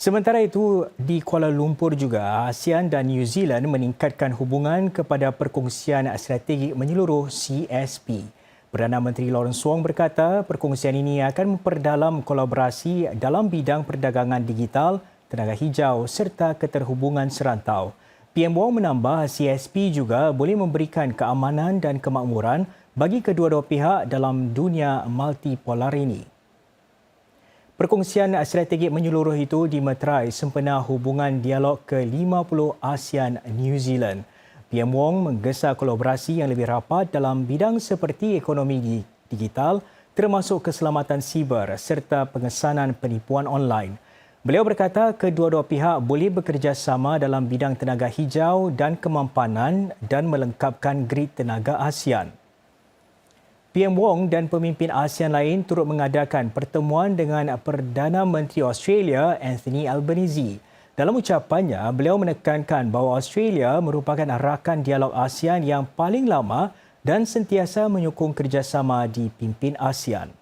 Sementara itu, di Kuala Lumpur juga, ASEAN dan New Zealand meningkatkan hubungan kepada perkongsian strategi menyeluruh CSP. Perdana Menteri Lawrence Wong berkata perkongsian ini akan memperdalam kolaborasi dalam bidang perdagangan digital, tenaga hijau serta keterhubungan serantau. PM Wong menambah CSP juga boleh memberikan keamanan dan kemakmuran bagi kedua-dua pihak dalam dunia multipolar ini. Perkongsian strategi menyeluruh itu dimeterai sempena hubungan dialog ke-50 ASEAN New Zealand. PM Wong menggesa kolaborasi yang lebih rapat dalam bidang seperti ekonomi digital termasuk keselamatan siber serta pengesanan penipuan online. Beliau berkata kedua-dua pihak boleh bekerjasama dalam bidang tenaga hijau dan kemampanan dan melengkapkan grid tenaga ASEAN. PM Wong dan pemimpin ASEAN lain turut mengadakan pertemuan dengan Perdana Menteri Australia Anthony Albanese. Dalam ucapannya, beliau menekankan bahawa Australia merupakan rakan dialog ASEAN yang paling lama dan sentiasa menyokong kerjasama di pimpin ASEAN.